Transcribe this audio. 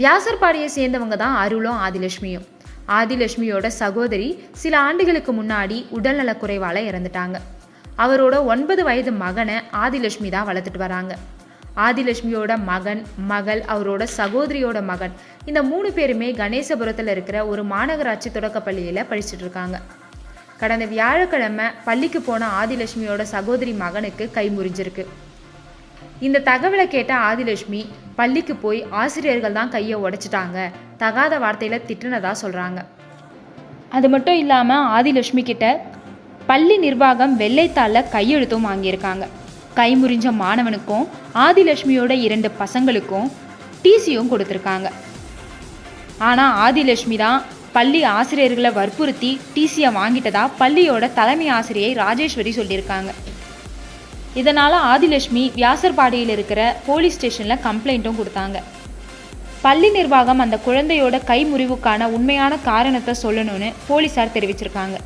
வியாசர்பாடியை சேர்ந்தவங்க தான் அருளும் ஆதிலட்சுமியும். ஆதிலட்சுமியோட சகோதரி சில ஆண்டுகளுக்கு முன்னாடி உடல்நலக் குறைவால் இறந்துட்டாங்க. அவரோட ஒன்பது வயது மகனை ஆதிலட்சுமி தான் வளர்த்துட்டு வராங்க. ஆதிலட்சுமியோட மகன் மகள் அவரோட சகோதரியோட மகன் இந்த மூணு பேருமே கணேசபுரத்தில் இருக்கிற ஒரு மாநகராட்சி தொடக்கப்பள்ளியில் படிச்சுட்டு இருக்காங்க. கடந்த வியாழக்கிழமை பள்ளிக்கு போன ஆதிலட்சுமியோட சகோதரி மகனுக்கு கை முறிஞ்சிருக்கு. இந்த தகவலை கேட்ட ஆதிலட்சுமி பள்ளிக்கு போய் ஆசிரியர்கள் தான் கையை உடைச்சிட்டாங்க. தகாத வார்த்தையில் திட்டுனதா சொல்கிறாங்க அது மட்டும் இல்லாமல் ஆதிலட்சுமி கிட்ட பள்ளி நிர்வாகம் வெள்ளைத்தாளில் கையெழுத்தும் வாங்கியிருக்காங்க. கை முறிஞ்ச மாணவனுக்கும் ஆதிலட்சுமியோட இரண்டு பசங்களுக்கும் டிசியும் கொடுத்துருக்காங்க. ஆனால் ஆதிலட்சுமி தான் பள்ளி ஆசிரியர்களை வற்புறுத்தி டிசியை வாங்கிட்டதா பள்ளியோட தலைமை ஆசிரியை ராஜேஸ்வரி சொல்லியிருக்காங்க. இதனால் ஆதிலட்சுமி வியாசர்பாடியில் இருக்கிற போலீஸ் ஸ்டேஷனில் கம்ப்ளைண்ட்டும் கொடுத்தாங்க. பள்ளி நிர்வாகம் அந்த குழந்தையோட கை முறிவுக்கான உண்மையான காரணத்தை சொல்லணும்னு போலீஸார் தெரிவிச்சிருக்காங்க.